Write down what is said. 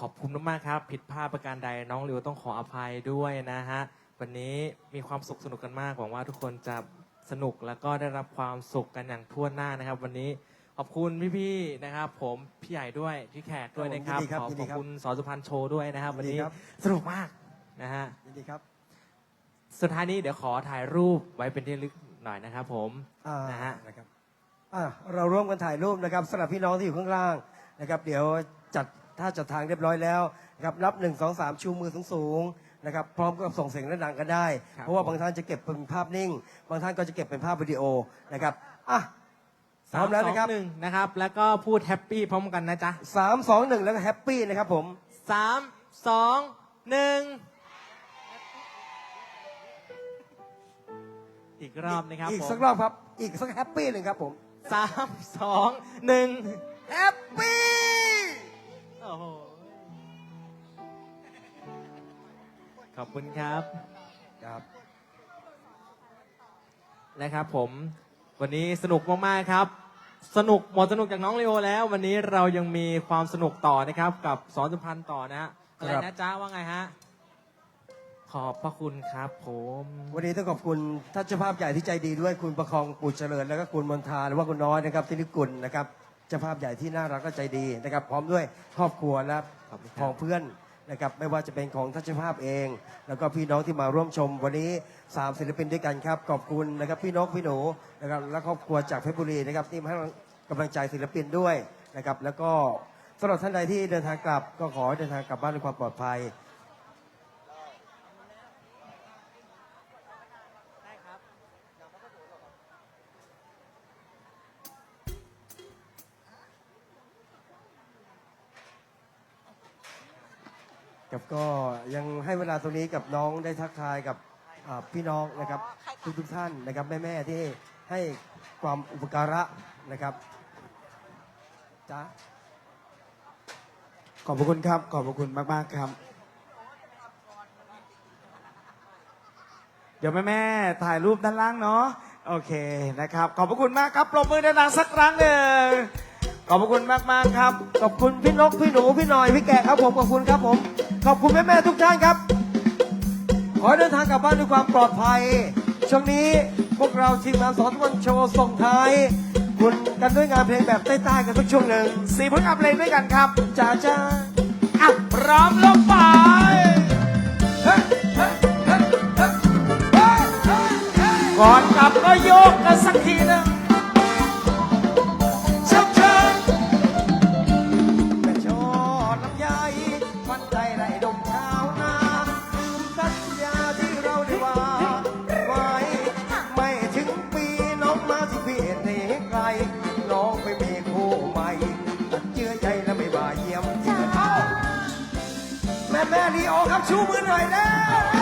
ขอบคุณมากๆครับ ผิดพลาดประการใดน้องริวต้องขออภัยด้วยนะฮะ วันนี้มีความสุขสนุกกันมากหวังว่าทุกคนจะสนุกแล้วก็ได้รับความสุขกันอย่างทั่วหน้านะครับ วันนี้ขอบคุณพี่ๆนะครับ ผมพี่ใหญ่ด้วยพี่แขกด้วยนะครับยินดีครับขอยินขดีอบครับคุณสอสุพรรณโชว์ด้วยนะครับ วันยินดีนี้ครับสนุกมากนะฮะยินดีครับสุดท้ายนี้เดี๋ยวขอถ่ายรูปไว้เป็นที่ระลึกหน่อยนะครับ ผมอ่านะฮะนะครับอะเราร่วมกันถ่ายรูปนะครับสำหรับพี่น้องที่อยู่ข้างล่างนะครับ เดี๋ยวจัด ท่าจัดทางเรียบร้อยแล้วนะครับนับหนึ่งสองสามชูมือสูงๆนะครับพร้อมกับส่งเสียงและดังก็ได้ ครับ เพราะว่าบางท่านจะเก็บเป็นภาพนิ่ง บางท่านก็จะเก็บเป็นภาพวิดีโอนะครับอะพร้อมแล้วนะครับสามสองหนึ่งนะครับ แล้วก็พูดแฮปปี้พร้อมกันนะจ๊ะสามสองหนึ่งแล้วก็แฮปปี้นะครับผม สามสองหนึ่งอีกรอบนะครับอีกผมสักรอบครับ อีกสักแฮปปี้หนึ่งครับผม สามสองหนึ่ง แฮป อบคุณครับ ครับนะครับผม วันนี้สนุกมาก ๆ ครับ สนุกหมดสนุกจากน้องเลโอแล้ว วันนี้เรายังมีความสนุกต่อนะครับ กับสอนสุพรรณต่อนะฮะอะไรครับนะจ๊ะว่าไงฮะ ขอบพระคุณครับผม วันนี้ต้องขอบคุณท่านเจ้าภาพใหญ่ที่ใจดีด้วยคุณประคองปู่เจริญ แล้วก็คุณมนทาหรือว่าคุณน้อยนะครับที่นิกุลนะครับเจ้าภาพใหญ่ที่น่ารักและใจดีนะครับ พร้อมด้วยครอบครัวและขอบคุณคขรัอบงเพื่อน นะครับไม่ว่าจะเป็นของท่านเจ้าภาพเอง แล้วก็พี่น้องที่มาร่วมชมวันนี้สามศิลปินด้วยกันครับขอบคุณนะครับพี่นกพี่หนูนะครับและครอบครัวจากเพชรบุรีนะครับที่มาให้กำลังใจศิลปินด้วยนะครับแล้วก็สำหรับท่านใดที่เดินทางกลับก็ขอให้เดินทางกลับบ้านด้วยความปลอดภัย ครับก็ยังให้เวลาตรงนี้กับน้องได้ทักทายกับอ่าพี่น้องนะครับทุกทุกๆท่านนะครับแม่ๆที่ให้ความอุปการะนะครับจ้าขอบพระคุณครับ ขอบพระคุณมาก ๆ ครับ เดี๋ยวแม่แม่ๆถ่ายรูปด้านล่างเนาะโอเคนะครับ ขอบพระคุณมากครับปรบมือดังๆสักครั้งหนึ่งขอบพระคุณมาก ๆ ครับ ขอบคุณพี่นกพี่หนูพี่หน่อยพี่แกะครับผมขอบคุณครับผม ขอบคุณแม่ๆทุกท่านครับ ขอให้เดินทางกลับบ้านด้วยความปลอดภัย ช่วงนี้พวกเราทีมงานสอนทุกวันโชว์ส่งท้าย คุณกันด้วยงานเพลงแบบใต้ๆกันทุกช่วงหนึ่งสี่ผลงานเพลงด้วยกันครับจ้าจ้าอะพร้อมลงไปเฮ้ยเฮ้ยเฮ้ยเฮ้ยเฮ้ยเฮ้ยเฮ้ยก่อนกลับก็โยกกันสักทีหนึง เทไกลน้องไปมีคู่ใหม่ตัดเจือใจและไม่บ่าเยี่ยมเอาแม่แม่ลีโอครับชูมือหน่อยแล้ว